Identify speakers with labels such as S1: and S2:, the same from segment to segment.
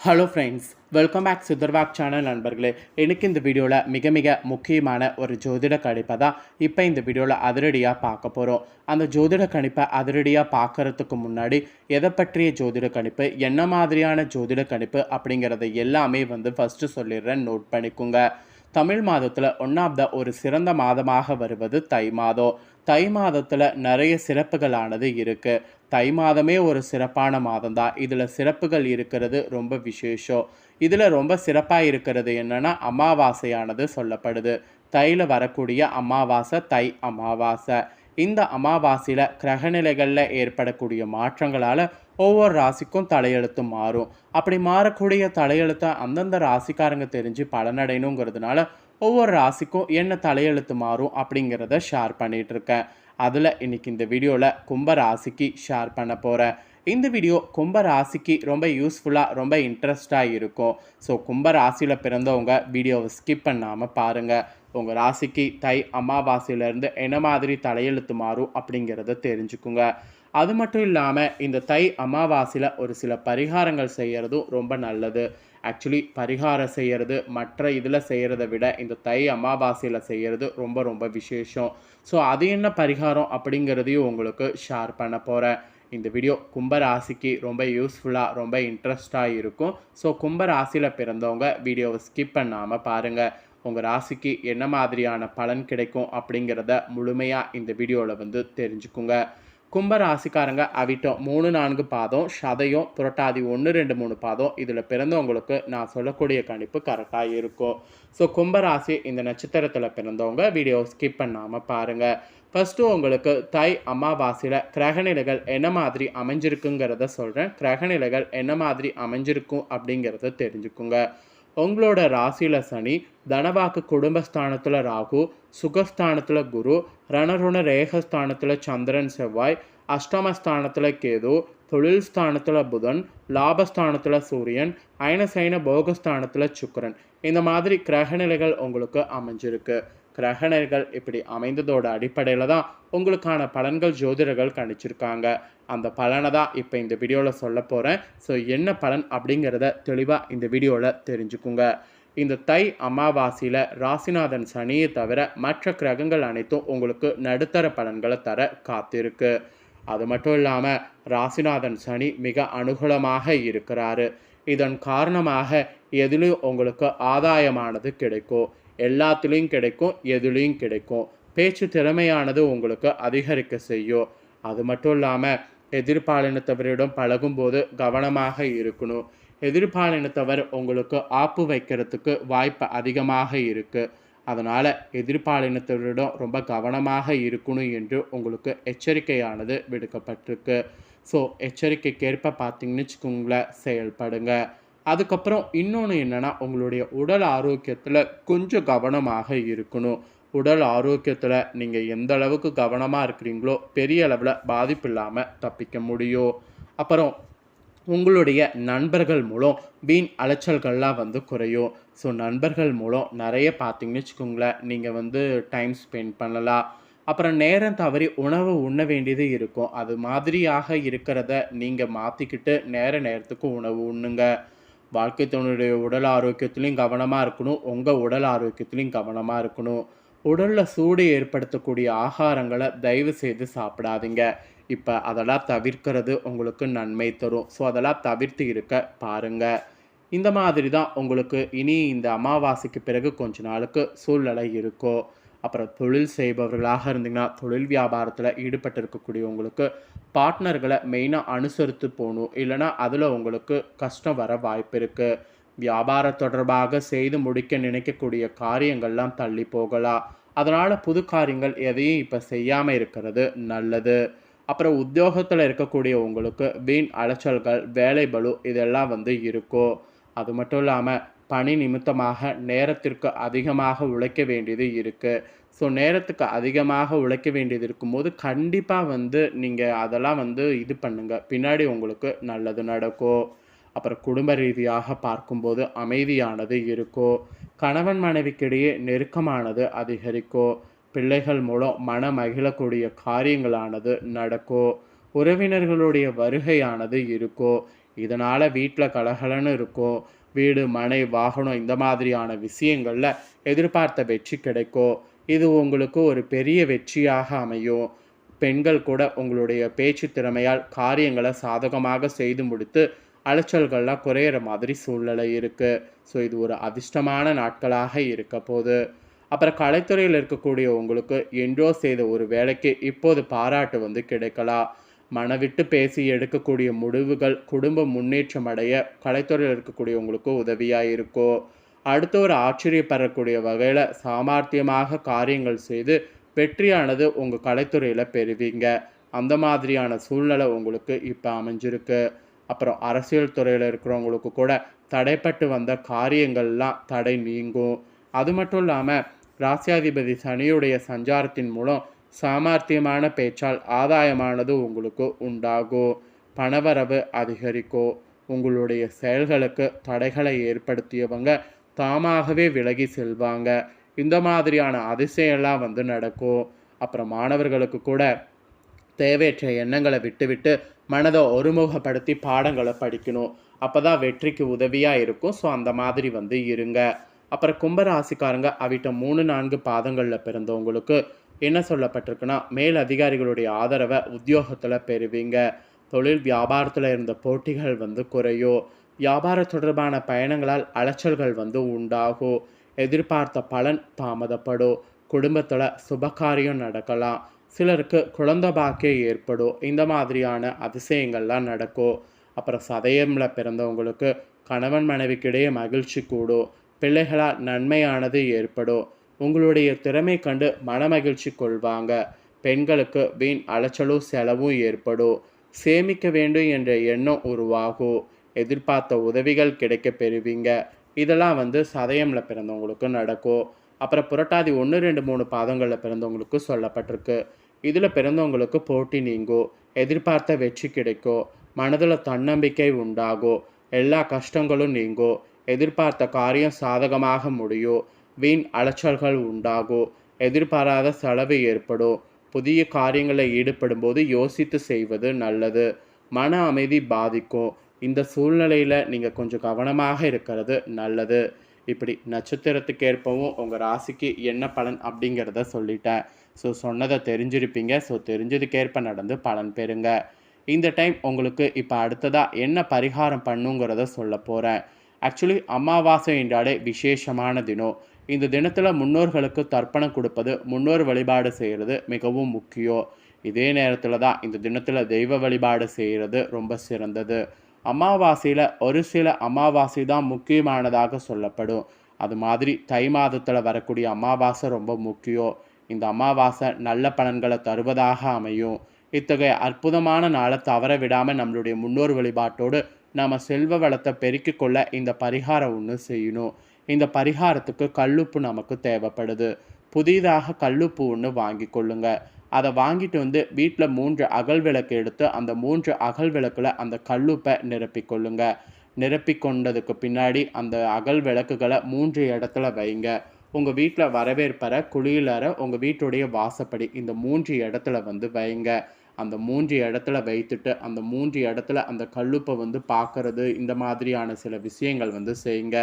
S1: Hello friends welcome back சுதர்வாக் channel நண்பர்களே. எனக்கு இந்த வீடியோவில் மிக மிக முக்கியமான ஒரு ஜோதிட கணிப்பை தான் இப்போ இந்த வீடியோவில் அதிரடியாக பார்க்க போகிறோம் அந்த ஜோதிட கணிப்பை அதிரடியாக பார்க்கறதுக்கு முன்னாடி எதை பற்றிய ஜோதிட கணிப்பு என்ன மாதிரியான ஜோதிட கணிப்பு அப்படிங்கிறத எல்லாமே வந்து ஃபஸ்ட்டு சொல்லிடுறேன். நோட் பண்ணிக்கோங்க. தமிழ் மாதத்தில் ஒன் ஆஃப் த ஒரு சிறந்த மாதமாக வருவது தை மாதம். தை மாதத்தில் நிறைய சிறப்புகளானது இருக்குது தை மாதமே ஒரு சிறப்பான மாதம் தான் இதில் சிறப்புகள் இருக்கிறது ரொம்ப விசேஷம். இதில் ரொம்ப சிறப்பாக இருக்கிறது என்னென்னா அமாவாசையானது சொல்லப்படுது. தையில் வரக்கூடிய அமாவாசை தை அமாவாசை. இந்த அமாவாசையில் கிரகநிலைகளில் ஏற்படக்கூடிய மாற்றங்களால் ஒவ்வொரு ராசிக்கும் தலையெழுத்து மாறும். அப்படி மாறக்கூடிய தலையெழுத்தை அந்தந்த ராசிக்காரங்க தெரிஞ்சு பலனடையணுங்கிறதுனால ஒவ்வொரு ராசிக்கும் என்ன தலையெழுத்து மாறும் அப்படிங்கிறத ஷேர் பண்ணிட்டு இருக்கேன் அதில் இன்றைக்கி இந்த வீடியோவில் கும்ப ராசிக்கு ஷேர் பண்ண போகிறேன் இந்த வீடியோ கும்ப ராசிக்கு ரொம்ப யூஸ்ஃபுல்லாக ரொம்ப இன்ட்ரெஸ்டாக இருக்கும். ஸோ கும்ப ராசியில் பிறந்தவங்க வீடியோவை ஸ்கிப் பண்ணாமல் பாருங்கள் உங்கள் ராசிக்கு தை அமாவாசையிலேருந்து என்ன மாதிரி தலையெழுத்து மாறும் அப்படிங்கிறத தெரிஞ்சுக்குங்க. அது மட்டும் இல்லாமல் இந்த தை அமாவாசையில் ஒரு சில பரிகாரங்கள் செய்கிறதும் ரொம்ப நல்லது. ஆக்சுவலி பரிகாரம் செய்கிறது மற்ற இதில் செய்கிறத விட இந்த தை அமாவாசையில் செய்கிறது ரொம்ப ரொம்ப விசேஷம். ஸோ அது என்ன பரிகாரம் அப்படிங்கிறதையும் உங்களுக்கு ஷேர் பண்ண போகிறேன் இந்த வீடியோ கும்பராசிக்கு ரொம்ப யூஸ்ஃபுல்லாக ரொம்ப இன்ட்ரெஸ்டாக இருக்கும். ஸோ கும்பராசியில் பிறந்தவங்க வீடியோவை ஸ்கிப் பண்ணாமல் பாருங்கள் உங்கள் ராசிக்கு என்ன மாதிரியான பலன் கிடைக்கும் அப்படிங்கிறத முழுமையாக இந்த வீடியோவில் வந்து தெரிஞ்சுக்குங்க. கும்பராசிக்காரங்க அவிட்டம் மூணு நான்கு பாதம் சதயம் புரட்டாதி ஒன்று ரெண்டு மூணு பாதம். இதில் பிறந்தவங்களுக்கு நான் சொல்லக்கூடிய கணிப்பு கரெக்டாக இருக்கும். ஸோ கும்பராசி இந்த நட்சத்திரத்தில் பிறந்தவங்க வீடியோ ஸ்கிப் பண்ணாமல் பாருங்கள் ஃபஸ்ட்டு உங்களுக்கு தை அமாவாசையில் கிரகநிலைகள் என்ன மாதிரி அமைஞ்சிருக்குங்கிறத சொல்கிறேன் கிரகநிலைகள் என்ன மாதிரி அமைஞ்சிருக்கும் அப்படிங்கிறத தெரிஞ்சுக்குங்க. உங்களோட ராசியில் சனி தனவாக்கு குடும்பஸ்தானத்தில் ராகு சுகஸ்தானத்தில் குரு ரணருண ரேகஸ்தானத்தில் சந்திரன் செவ்வாய் அஷ்டமஸ்தானத்தில் கேது தொழில் ஸ்தானத்தில் புதன் லாபஸ்தானத்தில் சூரியன் அயனசைன போகஸ்தானத்தில் சுக்கரன். இந்த மாதிரி கிரகநிலைகள் உங்களுக்கு அமைஞ்சிருக்கு. கிரகணர்கள் இப்படி அமைந்ததோட அடிப்படையில் தான் உங்களுக்கான பலன்கள் ஜோதிடர்கள் கணிச்சிருக்காங்க. அந்த பலனை தான் இப்போ இந்த வீடியோவில் சொல்ல போகிறேன் ஸோ என்ன பலன் அப்படிங்கிறத தெளிவாக இந்த வீடியோவில் தெரிஞ்சுக்குங்க. இந்த தை அமாவாசையில் ராசிநாதன் சனியை தவிர மற்ற கிரகங்கள் அனைத்தும் உங்களுக்கு நடுத்தர பலன்களை தர காத்திருக்கு. அது மட்டும் இல்லாமல் ராசிநாதன் சனி மிக அனுகூலமாக இருக்கிறாரு. இதன் காரணமாக எதுலேயும் உங்களுக்கு ஆதாயமானது கிடைக்கும். எல்லாத்துலேயும் கிடைக்கும் எதுலேயும் கிடைக்கும். பேச்சு திறமையானது உங்களுக்கு அதிகரிக்க செய்யும். அது மட்டும் இல்லாமல் எதிர்பாலினத்தவரிடம் பழகும்போது கவனமாக இருக்கணும். எதிர்பாலினத்தவர் உங்களுக்கு ஆப்பு வைக்கிறதுக்கு வாய்ப்பு அதிகமாக இருக்குது அதனால் எதிர்பாலினத்தவரிடம் ரொம்ப கவனமாக இருக்கணும் என்று உங்களுக்கு எச்சரிக்கையானது விடுக்கப்பட்டிருக்கு. ஸோ எச்சரிக்கைக்கேற்ப பார்த்தீங்கன்னு வச்சுக்கோங்களேன் செயல்படுங்க. அதுக்கப்புறம் இன்னொன்று என்னென்னா உங்களுடைய உடல் ஆரோக்கியத்தில் கொஞ்சம் கவனமாக இருக்கணும். உடல் ஆரோக்கியத்தில் நீங்கள் எந்த அளவுக்கு கவனமாக இருக்கிறீங்களோ பெரிய அளவில் பாதிப்பு இல்லாமல் தப்பிக்க முடியும். அப்புறம் உங்களுடைய நண்பர்கள் மூலம் வீண் அலைச்சல்கள்லாம் வந்து குறையும். ஸோ நண்பர்கள் மூலம் நிறைய பார்த்தீங்கன்னு வச்சுக்கோங்களேன் நீங்கள் வந்து டைம் ஸ்பெண்ட் பண்ணலாம். அப்புறம் நேரம் தவறி உணவு உண்ண வேண்டியது இருக்கும். அது மாதிரியாக இருக்கிறத நீங்கள் மாற்றிக்கிட்டு நேர நேரத்துக்கு உணவு உண்ணுங்க. வாழ்க்கை துணையுடைய உடல் ஆரோக்கியத்துலேயும் கவனமாக இருக்கணும். உங்கள் உடல் ஆரோக்கியத்துலேயும் கவனமாக இருக்கணும். உடலில் சூடு ஏற்படுத்தக்கூடிய ஆகாரங்களை தயவு செய்து சாப்பிடாதீங்க. இப்போ அதெல்லாம் தவிர்க்கிறது உங்களுக்கு நன்மை தரும். ஸோ அதெல்லாம் தவிர்த்து இருக்க பாருங்கள் இந்த மாதிரி தான் உங்களுக்கு இனி இந்த அமாவாசைக்கு பிறகு கொஞ்ச நாளுக்கு சூழ்நிலை இருக்கும். அப்புறம் தொழில் செய்பவர்களாக இருந்தீங்கன்னா தொழில் வியாபாரத்தில் ஈடுபட்டு இருக்கக்கூடியவங்களுக்கு பார்ட்னர்களை மெயினாக அனுசரித்து போகணும். இல்லைனா அதில் உங்களுக்கு கஷ்டம் வர வாய்ப்பு இருக்குது வியாபார தொடர்பாக செய்து முடிக்க நினைக்கக்கூடிய காரியங்கள்லாம் தள்ளி போகலாம். அதனால் புது காரியங்கள் எதையும் இப்போ செய்யாமல் இருக்கிறது நல்லது. அப்புறம் உத்தியோகத்தில் இருக்கக்கூடிய உங்களுக்கு வீண் அலைச்சல்கள் வேலை பலு இதெல்லாம் வந்து இருக்கும். அது மட்டும் இல்லாமல் பணி நிமித்தமாக நேரத்திற்கு அதிகமாக உழைக்க வேண்டியது இருக்குது ஸோ நேரத்துக்கு அதிகமாக உழைக்க வேண்டியது இருக்கும்போது கண்டிப்பாக வந்து நீங்கள் அதெல்லாம் வந்து இது பண்ணுங்கள் பின்னாடி உங்களுக்கு நல்லது நடக்கும் அப்புறம் குடும்ப ரீதியாக பார்க்கும்போது அமைதியானது இருக்கும் கணவன் மனைவிக்கிடையே நெருக்கமானது அதிகரிக்கும் பிள்ளைகள் மூலம் மன மகிழக்கூடிய காரியங்களானது நடக்கும் உறவினர்களுடைய வருகையானது இருக்கும் இதனால் வீட்டில் கலகலன்னு இருக்கும் வீடு மனை வாகனம் இந்த மாதிரியான விஷயங்களில் எதிர்பார்த்த வெற்றி கிடைக்கும் இது உங்களுக்கு ஒரு பெரிய வெற்றியாக அமையும். பெண்கள் கூட உங்களுடைய பேச்சு திறமையால் காரியங்களை சாதகமாக செய்து முடித்து அலைச்சல்கள்லாம் குறையிற மாதிரி சூழ்நிலை இருக்குது ஸோ இது ஒரு அதிர்ஷ்டமான நாட்களாக இருக்க போது அப்புறம் கலைத்துறையில் இருக்கக்கூடிய உங்களுக்கு என்றோ செய்த ஒரு வேலைக்கு இப்போது பாராட்டு வந்து கிடைக்கலாம். மனவிட்டு பேசி எடுக்கக்கூடிய முடிவுகள் குடும்ப முன்னேற்றம் அடைய கலைத்துறையில் இருக்கக்கூடியவங்களுக்கு உதவியாக இருக்கும் அடுத்தவர் ஆச்சரியப்படக்கூடிய வகையில் சாமர்த்தியமாக காரியங்கள் செய்து வெற்றியானது உங்கள் கலைத்துறையில் பெறுவீங்க. அந்த மாதிரியான சூழ்நிலை உங்களுக்கு இப்போ அமைஞ்சிருக்கு. அப்புறம் அரசியல் துறையில் இருக்கிறவங்களுக்கு கூட தடைப்பட்டு வந்த காரியங்கள்லாம் தடை நீங்கும். அது மட்டும் இல்லாமல் ராசியாதிபதி சனியுடைய சஞ்சாரத்தின் மூலம் சாமர்த்தியமான பேச்சால் ஆதாயமானது உங்களுக்கு உண்டாகும் பணவரவு அதிகரிக்கும் உங்களுடைய செயல்களுக்கு தடைகளை ஏற்படுத்தியவங்க தாமாகவே விலகி செல்வாங்க. இந்த மாதிரியான அதிசயம்லாம் வந்து நடக்கும் அப்புறம் மாணவர்களுக்கு கூட தேவையற்ற எண்ணங்களை விட்டுவிட்டு மனதை ஒருமுகப்படுத்தி பாடங்களை படிக்கணும். அப்போ தான் வெற்றிக்கு உதவியாக இருக்கும். ஸோ அந்த மாதிரி வந்து இருங்க. அப்புறம் கும்பராசிக்காரங்க அவிட்ட மூணு நான்கு பாதங்களில் பிறந்தவங்களுக்கு என்ன சொல்லப்பட்டிருக்குன்னா மேல் அதிகாரிகளுடைய ஆதரவை உத்தியோகத்தில் பெறுவீங்க. தொழில் வியாபாரத்தில் இருந்த போட்டிகள் வந்து குறையும் வியாபார தொடர்பான பயணங்களால் அலைச்சல்கள் வந்து உண்டாகும் எதிர்பார்த்த பலன் தாமதப்படும் குடும்பத்தில் சுபகாரியம் நடக்கலாம் சிலருக்கு குழந்த பாக்கியம் ஏற்படும் இந்த மாதிரியான அதிசயங்கள்லாம் நடக்கும் அப்புறம் சதயமில் பிறந்தவங்களுக்கு கணவன் மனைவிக்கிடையே மகிழ்ச்சி கூடும் பிள்ளைகளால் நன்மையானது ஏற்படும் உங்களுடைய திறமை கண்டு மனமகிழ்ச்சி கொள்வாங்க. பெண்களுக்கு வீண் அலைச்சலும் செலவும் ஏற்படும். சேமிக்க வேண்டும் என்ற எண்ணம் உருவாகும். எதிர்பார்த்த உதவிகள் கிடைக்க பெறுவீங்க. இதெல்லாம் வந்து சதயமில் பிறந்தவங்களுக்கு நடக்கும். அப்புறம் புரட்டாதி ஒன்று ரெண்டு மூணு பாதங்களில் பிறந்தவங்களுக்கு சொல்லப்பட்டிருக்கு. இதில் பிறந்தவங்களுக்கு போட்டி நீங்கும். எதிர்பார்த்த வெற்றி கிடைக்கும். மனதில் தன்னம்பிக்கை உண்டாகும். எல்லா கஷ்டங்களும் நீங்கும். எதிர்பார்த்த காரியம் சாதகமாக முடியும். வீண் அலைச்சல்கள் உண்டாகும் எதிர்பாராத செலவு ஏற்படும் புதிய காரியங்களில் ஈடுபடும் போது யோசித்து செய்வது நல்லது. மன அமைதி பாதிக்கும் இந்த சூழ்நிலையில் நீங்கள் கொஞ்சம் கவனமாக இருக்கிறது நல்லது. இப்படி நட்சத்திரத்துக்கு ஏற்பவும் உங்கள் ராசிக்கு என்ன பலன் அப்படிங்கிறத சொல்லிட்டேன். ஸோ சொன்னதை தெரிஞ்சிருப்பீங்க. ஸோ தெரிஞ்சதுக்கேற்ப நடந்து பலன் பெறுங்க. இந்த டைம் உங்களுக்கு இப்போ அடுத்ததாக என்ன பரிகாரம் பண்ணுங்கிறத சொல்ல போகிறேன் ஆக்சுவலி அமாவாசை என்றாலே விசேஷமான தினம். இந்த தினத்தில் முன்னோர்களுக்கு தர்ப்பணம் கொடுப்பது முன்னோர் வழிபாடு செய்கிறது மிகவும் முக்கியம் இதே நேரத்தில் தான் இந்த தினத்தில் தெய்வ வழிபாடு செய்கிறது ரொம்ப சிறந்தது. அமாவாசையில் ஒரு சில அமாவாசை தான் முக்கியமானதாக சொல்லப்படும். அது மாதிரி தை மாதத்தில் வரக்கூடிய அமாவாசை ரொம்ப முக்கியம் இந்த அமாவாசை நல்ல பலன்களை தருவதாக அமையும். இத்தகைய அற்புதமான நாளை தவற விடாமல் நம்மளுடைய முன்னோர் வழிபாட்டோடு நாம் செல்வ வளத்தை பெருக்கிக் கொள்ள இந்த பரிகாரம் ஒன்று செய்யணும். இந்த பரிகாரத்துக்கு கல்லுப்பு நமக்கு தேவைப்படுது. புதிதாக கல்லுப்பு ஒன்று வாங்கி கொள்ளுங்க. அதை வாங்கிட்டு வந்து வீட்டில் மூன்று அகல் விளக்கு எடுத்து அந்த மூன்று அகல் விளக்கில் அந்த கல்லுப்பை நிரப்பிக்கொள்ளுங்க நிரப்பி கொண்டதுக்கு பின்னாடி அந்த அகல் விளக்குகளை மூன்று இடத்துல வைங்க. உங்கள் வீட்டில் வரவேற்பற குளியலற உங்கள் வீட்டுடைய வாசப்படி இந்த மூன்று இடத்துல வந்து வைங்க. அந்த மூன்று இடத்துல வைத்துட்டு அந்த மூன்று இடத்துல அந்த கல்லுப்பை வந்து பார்க்கறது இந்த மாதிரியான சில விஷயங்கள் வந்து செய்யுங்க.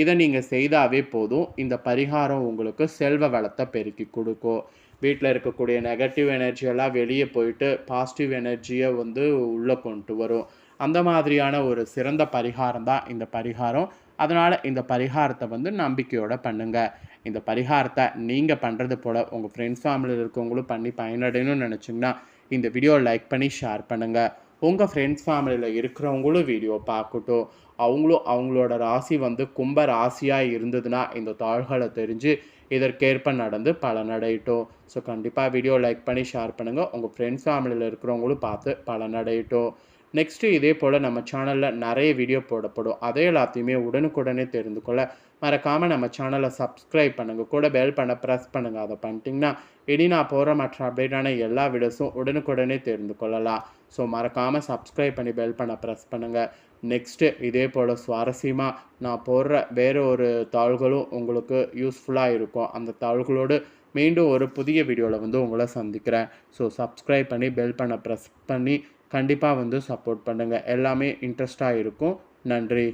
S1: இதை நீங்கள் செய்தாவே போதும். இந்த பரிகாரம் உங்களுக்கு செல்வ வளத்தை பெருக்கி கொடுக்கும். வீட்டில் இருக்கக்கூடிய நெகட்டிவ் எனர்ஜியெல்லாம் வெளியே போயிட்டு பாசிட்டிவ் எனர்ஜியை வந்து உள்ளே கொண்டு வரும். அந்த மாதிரியான ஒரு சிறந்த பரிகாரம் தான் இந்த பரிகாரம். அதனால் இந்த பரிகாரத்தை வந்து நம்பிக்கையோடு பண்ணுங்கள் இந்த பரிகாரத்தை நீங்கள் பண்ணுறது போல் உங்கள் ஃப்ரெண்ட்ஸ் ஃபேமிலியில் இருக்கவங்களும் பண்ணி பயனடையணும்னு நினச்சிங்கன்னா இந்த வீடியோ லைக் பண்ணி ஷேர் பண்ணுங்கள் உங்கள் ஃப்ரெண்ட்ஸ் ஃபேமிலியில் இருக்கிறவங்களும் வீடியோ பார்க்கட்டும். அவங்களும் அவங்களோட ராசி வந்து கும்ப ராசியாக இருந்ததுன்னா இந்த தாள்களை தெரிஞ்சு இதற்கேற்ப நடந்து பலனடையட்டும். ஸோ கண்டிப்பாக வீடியோ லைக் பண்ணி ஷேர் பண்ணுங்கள் உங்கள் ஃப்ரெண்ட்ஸ் ஃபேமிலியில் இருக்கிறவங்களும் பார்த்து பலனடையட்டும். நெக்ஸ்ட்டு இதே போல் நம்ம சேனலில் நிறைய வீடியோ போடப்படும். அதே எல்லாத்தையுமே உடனுக்குடனே தெரிந்து கொள்ள மறக்காமல் நம்ம சேனலை சப்ஸ்கிரைப் பண்ணுங்கள் கூட பெல் பண்ண ப்ரெஸ் பண்ணுங்கள் அதை பண்ணிட்டிங்கன்னா இனி நான் போகிற மற்ற அப்டேட்டான எல்லா வீடியோஸும் உடனுக்குடனே தெரிந்து கொள்ளலாம். ஸோ மறக்காமல் சப்ஸ்கிரைப் பண்ணி பெல் பண்ண ப்ரெஸ் பண்ணுங்கள் நெக்ஸ்ட்டு இதே போல் சுவாரஸ்யமாக நான் போடுற வேறு ஒரு தாள்களும் உங்களுக்கு யூஸ்ஃபுல்லாக இருக்கும். அந்த தாள்களோடு மீண்டும் ஒரு புதிய வீடியோவில் வந்து உங்களை சந்திக்கிறேன். ஸோ சப்ஸ்கிரைப் பண்ணி பெல் பண்ண ப்ரெஸ் பண்ணி கண்டிப்பாக வந்து சப்போர்ட் பண்ணுங்கள் எல்லாமே இன்ட்ரெஸ்டாக இருக்கும். நன்றி.